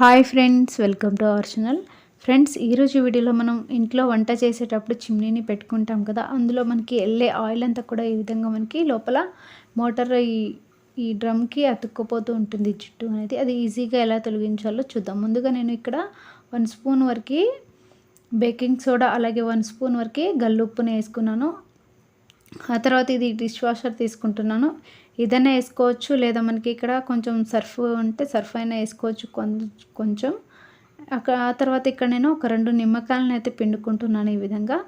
Hi friends welcome to our channel friends ఈరోజు వీడియోలో మనం ఇంట్లో వంట చేసేటప్పుడు చిమ్నీని పెట్టుకుంటాం కదా అందులో మనకి వెళ్ళే ఆయిల్ అంతా కూడా ఈ విధంగా మనకి లోపల మోటార్ ఈ ఈ డ్రమ్కి అతుక్కుపోతూ ఉంటుంది జుట్టు అనేది. అది ఈజీగా ఎలా తొలగించాలో చూద్దాం. ముందుగా నేను ఇక్కడ వన్ స్పూన్ వరకు బేకింగ్ సోడా అలాగే వన్ స్పూన్ వరకు గల్లుప్పుని వేసుకున్నాను. ఆ తర్వాత ఇది డిష్ వాషర్ తీసుకుంటున్నాను. ఇదైనా వేసుకోవచ్చు. లేదా మనకి ఇక్కడ కొంచెం సర్ఫ్ ఉంటే సర్ఫ్ అయినా వేసుకోవచ్చు కొంచెం. అక్కడ ఆ తర్వాత ఇక్కడ నేను ఒక రెండు నిమ్మకాయలను అయితే పిండుకుంటున్నాను ఈ విధంగా.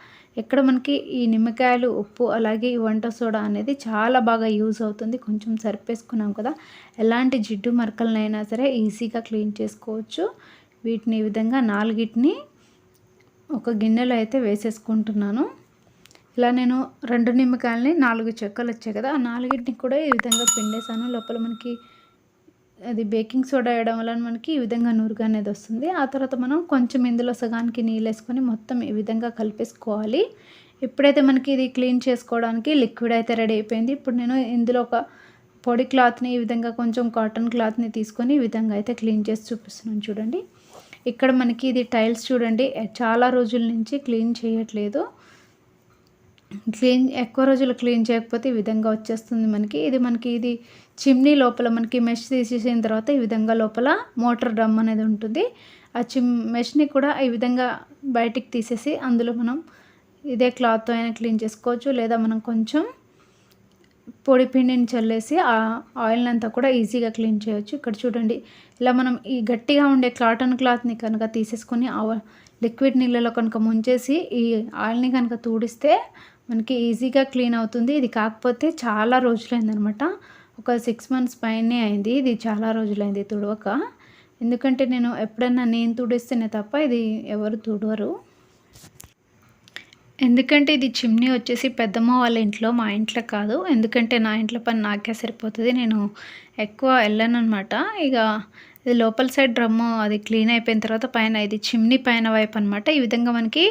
ఎక్కడ మనకి ఈ నిమ్మకాయలు ఉప్పు అలాగే ఈ వంట సోడా అనేది చాలా బాగా యూజ్ అవుతుంది. కొంచెం సరిపేసుకున్నాం కదా. ఎలాంటి జిడ్డు మరకలనైనా సరే ఈజీగా క్లీన్ చేసుకోవచ్చు. వీటిని ఈ విధంగా నాలుగిటిని ఒక గిన్నెలో అయితే వేసేసుకుంటున్నాను. ఇలా నేను రెండు నిమ్మకాయలని నాలుగు చెక్కలు వచ్చాయి కదా ఆ నాలుగింటిని కూడా ఈ విధంగా పిండేసాను లోపల మనకి అది బేకింగ్ సోడా వేయడం వల్ల మనకి ఈ విధంగా నూరుగా అనేది వస్తుంది. ఆ తర్వాత మనం కొంచెం ఇందులో సగానికి నీళ్ళు వేసుకొని మొత్తం ఈ విధంగా కలిపేసుకోవాలి. ఎప్పుడైతే మనకి ఇది క్లీన్ చేసుకోవడానికి లిక్విడ్ అయితే రెడీ అయిపోయింది ఇప్పుడు నేను ఇందులో ఒక పొడి క్లాత్ని ఈ విధంగా కొంచెం కాటన్ క్లాత్ని తీసుకొని ఈ విధంగా అయితే క్లీన్ చేసి చూపిస్తున్నాను చూడండి. ఇక్కడ మనకి ఇది టైల్స్ చూడండి చాలా రోజుల నుంచి క్లీన్ చేయట్లేదు. క్లీన్ ఎక్కువ రోజులు క్లీన్ చేయకపోతే ఈ విధంగా వచ్చేస్తుంది మనకి. ఇది మనకి ఇది చిమ్నీ లోపల మనకి మెష్ తీసేసిన తర్వాత ఈ విధంగా లోపల మోటార్ డ్రమ్ అనేది ఉంటుంది. ఆ చిమ్ మెష్ని కూడా ఈ విధంగా బయటికి తీసేసి అందులో మనం ఇదే క్లాత్తో అయినా క్లీన్ చేసుకోవచ్చు. లేదా మనం కొంచెం పొడి పిండిని చల్లేసి ఆ ఆయిల్ అంతా కూడా ఈజీగా క్లీన్ చేయొచ్చు. ఇక్కడ చూడండి ఇలా మనం ఈ గట్టిగా ఉండే కాటన్ క్లాత్ని కనుక తీసేసుకొని లిక్విడ్ నీళ్ళలో కనుక ముంచేసి ఈ ఆయిల్ని కనుక తూడిస్తే మనకి ఈజీగా క్లీన్ అవుతుంది. ఇది కాకపోతే చాలా రోజులైందనమాట. ఒక సిక్స్ మంత్స్ పైనే అయింది. ఇది చాలా రోజులైంది తుడవక. ఎందుకంటే నేను ఎప్పుడన్నా నేను తుడిస్తేనే తప్ప ఇది ఎవరు తుడవరు. ఎందుకంటే ఇది చిమ్నీ వచ్చేసి పెద్దమ్మ వాళ్ళ ఇంట్లో మా ఇంట్లో కాదు. ఎందుకంటే నా ఇంట్లో పని నాకే సరిపోతుంది. నేను ఎక్కువ వెళ్ళాను అనమాట ఇక ఇది లోపల సైడ్ డ్రమ్ము అది క్లీన్ అయిపోయిన తర్వాత పైన ఇది చిమ్నీ పైన వైపు అనమాట ఈ విధంగా మనకి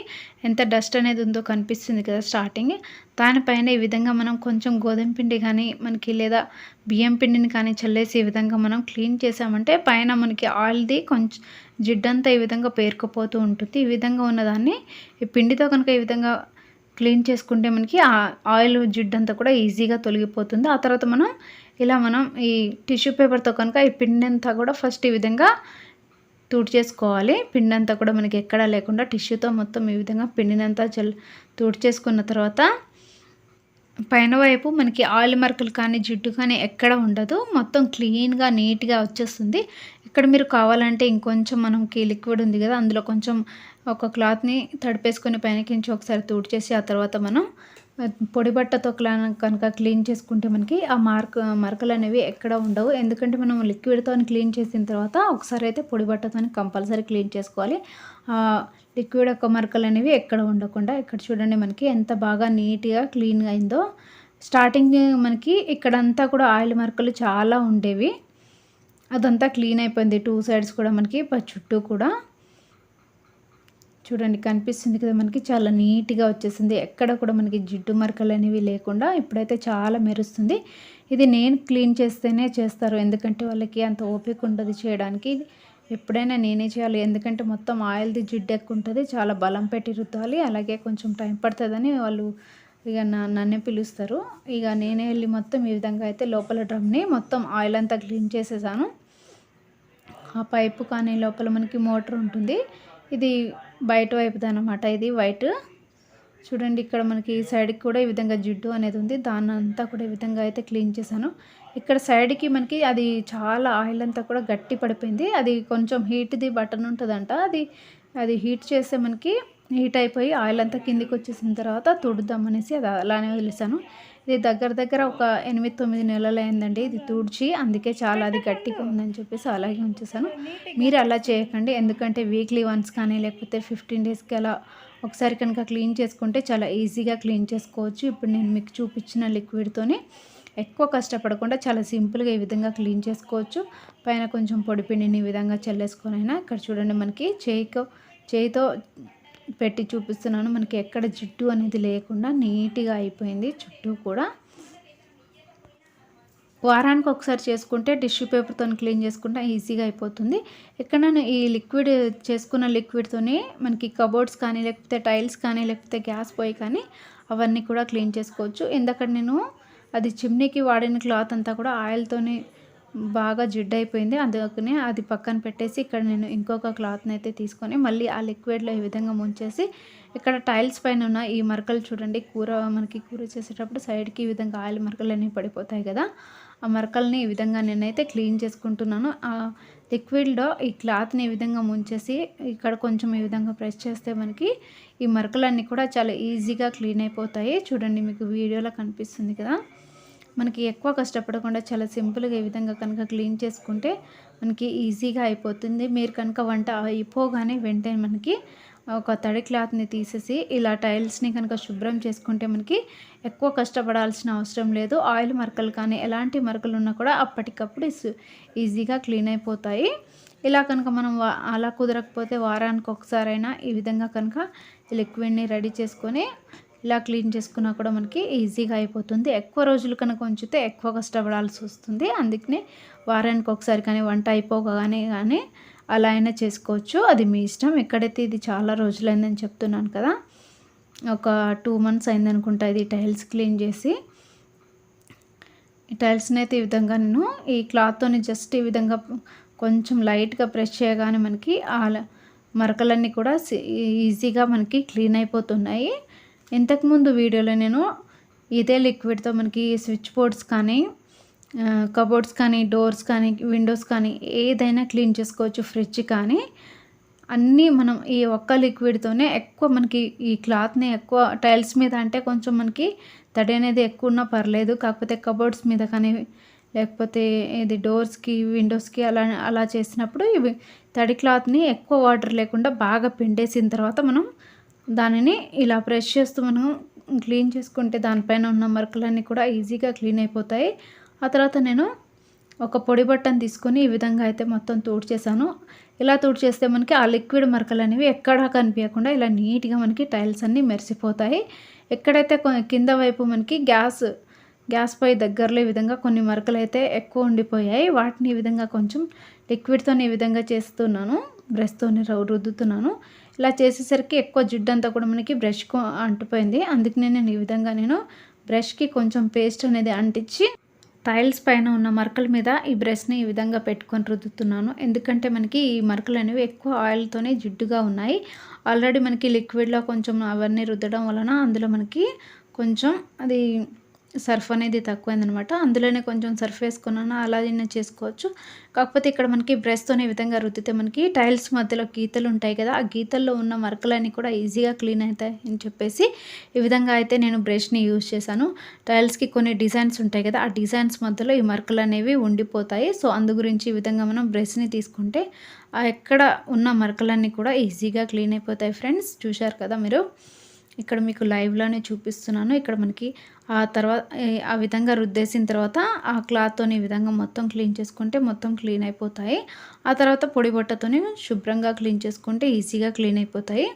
ఎంత డస్ట్ అనేది ఉందో కనిపిస్తుంది కదా స్టార్టింగ్ దానిపైన ఈ విధంగా మనం కొంచెం గోధుమ పిండి కానీ మనకి లేదా బియ్యం పిండిని కానీ చల్లేసి ఈ విధంగా మనం క్లీన్ చేసామంటే పైన మనకి ఆయిల్ది కొంచెం జిడ్డంతా ఈ విధంగా పేరుకుపోతూ ఉంటుంది. ఈ విధంగా ఉన్నదాన్ని ఈ పిండితో కనుక ఈ విధంగా క్లీన్ చేసుకుంటే మనకి ఆ ఆయిల్ జిడ్డంతా కూడా ఈజీగా తొలగిపోతుంది. ఆ తర్వాత మనం ఇలా మనం ఈ టిష్యూ పేపర్తో కనుక ఈ పిండి అంతా కూడా ఫస్ట్ ఈ విధంగా చేసుకోవాలి పిండి అంతా కూడా మనకి ఎక్కడా లేకుండా టిష్యూతో మొత్తం ఈ విధంగా పిండినంతా చల్ చేసుకున్న తర్వాత పైన వైపు మనకి ఆయిల్ మరకలు కానీ జిడ్డు కానీ ఎక్కడ ఉండదు. మొత్తం క్లీన్గా నీట్గా వచ్చేస్తుంది. ఇక్కడ మీరు కావాలంటే ఇంకొంచెం మనకి లిక్విడ్ ఉంది కదా అందులో కొంచెం ఒక క్లాత్ని తడిపేసుకొని పైనకించి ఒకసారి చేసి ఆ తర్వాత మనం పొడి బట్టతో కనుక క్లీన్ చేసుకుంటే మనకి ఆ మార్క్ మరకలు అనేవి ఎక్కడ ఉండవు. ఎందుకంటే మనం లిక్విడ్తో క్లీన్ చేసిన తర్వాత ఒకసారి అయితే పొడి బట్టతో కంపల్సరీ క్లీన్ చేసుకోవాలి. లిక్విడ్ యొక్క మరకలు అనేవి ఎక్కడ ఉండకుండా ఇక్కడ చూడండి మనకి ఎంత బాగా నీట్గా క్లీన్గా అయిందో. స్టార్టింగ్ మనకి ఇక్కడంతా కూడా ఆయిల్ మరకలు చాలా ఉండేవి. అదంతా క్లీన్ అయిపోయింది. టూ సైడ్స్ కూడా మనకి చుట్టూ కూడా. చూడండి కనిపిస్తుంది కదా మనకి. చాలా నీట్గా వచ్చేసింది. ఎక్కడ కూడా మనకి జిడ్డు మరకలు అనేవి లేకుండా ఇప్పుడైతే చాలా మెరుస్తుంది. ఇది నేను క్లీన్ చేస్తేనే చేస్తారు. ఎందుకంటే వాళ్ళకి అంత ఓపిక ఉండదు చేయడానికి. ఎప్పుడైనా నేనే చేయాలి. ఎందుకంటే మొత్తం ఆయిల్ది జిడ్డు ఎక్కువ ఉంటుంది. చాలా బలం పెట్టి రుద్దాలి. అలాగే కొంచెం టైం పడుతుందని వాళ్ళు ఇక నన్నే పిలుస్తారు. ఇక నేనే వెళ్ళి మొత్తం ఈ విధంగా అయితే లోపల డ్రమ్ని మొత్తం ఆయిల్ అంతా క్లీన్ చేసేసాను. ఆ పైపు కానీ లోపల మనకి మోటార్ ఉంటుంది. ఇది బయట వైపుది అనమాట ఇది వైట్. చూడండి ఇక్కడ మనకి ఈ సైడ్కి కూడా ఈ విధంగా జిడ్డు అనేది ఉంది. దాన్ని అంతా కూడా ఈ విధంగా అయితే క్లీన్ చేశాను. ఇక్కడ సైడ్కి మనకి అది చాలా ఆయిల్ అంతా కూడా గట్టి పడిపోయింది. అది కొంచెం హీట్ది బటన్ ఉంటుందంట. అది అది హీట్ చేస్తే మనకి హీట్ అయిపోయి ఆయిల్ అంతా కిందికి వచ్చేసిన తర్వాత తుడుద్దాం అనేసి అది అలానే వదిలేసాను ఇది దగ్గర దగ్గర ఒక ఎనిమిది తొమ్మిది నెలలు అయిందండి. ఇది తుడిచి అందుకే చాలా అది గట్టిగా ఉందని చెప్పేసి అలాగే ఉంచేసాను మీరు అలా చేయకండి. ఎందుకంటే వీక్లీ వన్స్ కానీ లేకపోతే ఫిఫ్టీన్ డేస్కి అలా ఒకసారి కనుక క్లీన్ చేసుకుంటే చాలా ఈజీగా క్లీన్ చేసుకోవచ్చు. ఇప్పుడు నేను మీకు చూపించిన లిక్విడ్తోని ఎక్కువ కష్టపడకుండా చాలా సింపుల్గా ఈ విధంగా క్లీన్ చేసుకోవచ్చు. పైన కొంచెం పొడిపిండిని ఈ విధంగా చల్లేసుకొని అయినా ఇక్కడ చూడండి మనకి చేయితో చేయితో పెట్టి చూపిస్తున్నాను. మనకి ఎక్కడ జిడ్డు అనేది లేకుండా నీట్గా అయిపోయింది చుట్టూ కూడా. వారానికి ఒకసారి చేసుకుంటే టిష్యూ పేపర్తో క్లీన్ చేసుకుంటే ఈజీగా అయిపోతుంది. ఎక్కడైనా ఈ లిక్విడ్ చేసుకున్న లిక్విడ్తోనే మనకి కబోర్డ్స్ కానీ లేకపోతే టైల్స్ కానీ లేకపోతే గ్యాస్ పోయి కానీ అవన్నీ కూడా క్లీన్ చేసుకోవచ్చు. ఎందుకంటే నేను అది చిమ్నీకి వాడిన క్లాత్ అంతా కూడా ఆయిల్తోనే బాగా జిడ్ అయిపోయింది అందుకనే అది పక్కన పెట్టేసి ఇక్కడ నేను ఇంకొక క్లాత్ని అయితే తీసుకొని మళ్ళీ ఆ లిక్విడ్లో ఈ విధంగా ముంచేసి ఇక్కడ టైల్స్ పైన ఉన్న ఈ మరకలు చూడండి. కూర మనకి కూర చేసేటప్పుడు సైడ్కి ఈ విధంగా ఆయిల్ మరకలు అనేవి పడిపోతాయి కదా. ఆ మరకల్ని ఈ విధంగా నేనైతే క్లీన్ చేసుకుంటున్నాను. ఆ లిక్విడ్లో ఈ క్లాత్ని ఈ విధంగా ముంచేసి ఇక్కడ కొంచెం ఈ విధంగా ప్రెస్ చేస్తే మనకి ఈ మరకలన్నీ కూడా చాలా ఈజీగా క్లీన్ అయిపోతాయి. చూడండి మీకు వీడియోలో కనిపిస్తుంది కదా. మనకి ఎక్కువ కష్టపడకుండా చాలా సింపుల్గా ఈ విధంగా కనుక క్లీన్ చేసుకుంటే మనకి ఈజీగా అయిపోతుంది. మీరు కనుక వంట అయిపోగానే వెంటనే మనకి ఒక తడి క్లాత్ని తీసేసి ఇలా టైల్స్ని కనుక శుభ్రం చేసుకుంటే మనకి ఎక్కువ కష్టపడాల్సిన అవసరం లేదు. ఆయిల్ మరకలు కానీ ఎలాంటి మరకలు ఉన్నా కూడా అప్పటికప్పుడు ఈజీగా క్లీన్ అయిపోతాయి. ఇలా కనుక మనం అలా కుదరకపోతే వారానికి ఒకసారైనా ఈ విధంగా కనుక లిక్విడ్ని రెడీ చేసుకొని ఇలా క్లీన్ చేసుకున్నా కూడా మనకి ఈజీగా అయిపోతుంది. ఎక్కువ రోజులు కనుక ఉంచితే ఎక్కువ కష్టపడాల్సి వస్తుంది. అందుకనే వారానికి ఒకసారి కానీ వంట అయిపోగానే కానీ అలా అయినా చేసుకోవచ్చు. అది మీ ఇష్టం. ఎక్కడైతే ఇది చాలా రోజులైందని చెప్తున్నాను కదా ఒక టూ మంత్స్ అయిందనుకుంటా ఇది టైల్స్ క్లీన్ చేసి. ఈ టైల్స్ని అయితే ఈ విధంగా నేను ఈ క్లాత్తోని జస్ట్ ఈ విధంగా కొంచెం లైట్గా ప్రెస్ చేయగానే మనకి ఆ మరకలన్నీ కూడా ఈజీగా మనకి క్లీన్ అయిపోతున్నాయి. ఇంతకుముందు వీడియోలో నేను ఇదే లిక్విడ్తో మనకి స్విచ్ బోర్డ్స్ కానీ కబోర్డ్స్ కానీ డోర్స్ కానీ విండోస్ కానీ ఏదైనా క్లీన్ చేసుకోవచ్చు ఫ్రిడ్జ్ కానీ. అన్నీ మనం ఈ ఒక్క లిక్విడ్తోనే ఎక్కువ మనకి ఈ క్లాత్ని ఎక్కువ టైల్స్ మీద అంటే కొంచెం మనకి తడి అనేది ఎక్కువ ఉన్నా పర్లేదు. కాకపోతే కబోర్డ్స్ మీద కానీ లేకపోతే ఇది డోర్స్కి విండోస్కి అలా అలా చేసినప్పుడు ఇవి తడి క్లాత్ని ఎక్కువ వాటర్ లేకుండా బాగా పిండేసిన తర్వాత మనం దానిని ఇలా బ్రష్ చేస్తూ మనం క్లీన్ చేసుకుంటే దానిపైన ఉన్న మరకలన్నీ కూడా ఈజీగా క్లీన్ అయిపోతాయి. ఆ తర్వాత నేను ఒక పొడి బట్టను తీసుకొని ఈ విధంగా అయితే మొత్తం చేశాను. ఇలా చేస్తే మనకి ఆ లిక్విడ్ మరకలు అనేవి ఎక్కడా కనిపించకుండా ఇలా నీట్గా మనకి టైల్స్ అన్నీ మెరిసిపోతాయి. ఎక్కడైతే కింద వైపు మనకి గ్యాస్ గ్యాస్ పై దగ్గరలో ఈ విధంగా కొన్ని మరకలు అయితే ఎక్కువ ఉండిపోయాయి. వాటిని ఈ విధంగా కొంచెం లిక్విడ్తో ఈ విధంగా చేస్తున్నాను. బ్రష్తోని రుద్దుతున్నాను. ఇలా చేసేసరికి ఎక్కువ జిడ్డు అంతా కూడా మనకి బ్రష్కు అంటిపోయింది. అందుకనే నేను ఈ విధంగా నేను బ్రష్కి కొంచెం పేస్ట్ అనేది అంటించి టైల్స్ పైన ఉన్న మరకల మీద ఈ బ్రష్ని ఈ విధంగా పెట్టుకొని రుద్దుతున్నాను. ఎందుకంటే మనకి ఈ మరకలు అనేవి ఎక్కువ ఆయిల్తోనే జిడ్డుగా ఉన్నాయి. ఆల్రెడీ మనకి లిక్విడ్లో కొంచెం అవన్నీ రుద్దడం వలన అందులో మనకి కొంచెం అది సర్ఫ్ అనేది తక్కువైందనమాట. అందులోనే కొంచెం సర్ఫ్ వేసుకున్నాను అలాగే చేసుకోవచ్చు. కాకపోతే ఇక్కడ మనకి బ్రష్తో ఈ విధంగా రుద్దితే మనకి టైల్స్ మధ్యలో గీతలు ఉంటాయి కదా ఆ గీతల్లో ఉన్న మరకలన్నీ కూడా ఈజీగా క్లీన్ అవుతాయి అని చెప్పేసి ఈ విధంగా అయితే నేను బ్రష్ని యూజ్ చేశాను. టైల్స్కి కొన్ని డిజైన్స్ ఉంటాయి కదా ఆ డిజైన్స్ మధ్యలో ఈ మరకలు అనేవి ఉండిపోతాయి. సో అందు గురించి ఈ విధంగా మనం బ్రష్ని తీసుకుంటే ఎక్కడ ఉన్న మరకలన్నీ కూడా ఈజీగా క్లీన్ అయిపోతాయి ఫ్రెండ్స్. చూశారు కదా మీరు? ఇక్కడ మీకు లైవ్లోనే చూపిస్తున్నాను. ఇక్కడ మనకి ఆ తర్వాత ఆ విధంగా రుద్దేసిన తర్వాత ఆ క్లాత్తో ఈ విధంగా మొత్తం క్లీన్ చేసుకుంటే మొత్తం క్లీన్ అయిపోతాయి. ఆ తర్వాత పొడి బట్టతోని శుభ్రంగా క్లీన్ చేసుకుంటే ఈజీగా క్లీన్ అయిపోతాయి.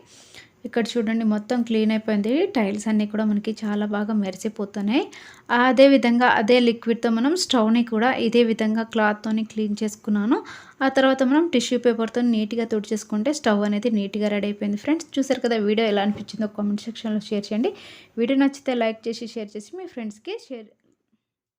ఇక్కడ చూడండి మొత్తం క్లీన్ అయిపోయింది. టైల్స్ అన్నీ కూడా మనకి చాలా బాగా మెరిసిపోతున్నాయి. అదే విధంగా అదే లిక్విడ్తో మనం స్టవ్ని కూడా ఇదే విధంగా క్లాత్తోని క్లీన్ చేసుకున్నాను. ఆ తర్వాత మనం టిష్యూ పేపర్తో నీట్గా తుడిచేసుకుంటే స్టవ్ అనేది నీట్గా రెడీ అయిపోయింది. ఫ్రెండ్స్ చూసారు కదా వీడియో ఎలా అనిపించిందో కామెంట్ సెక్షన్లో షేర్ చేయండి. వీడియో నచ్చితే లైక్ చేసి షేర్ చేసి మీ ఫ్రెండ్స్కి షేర్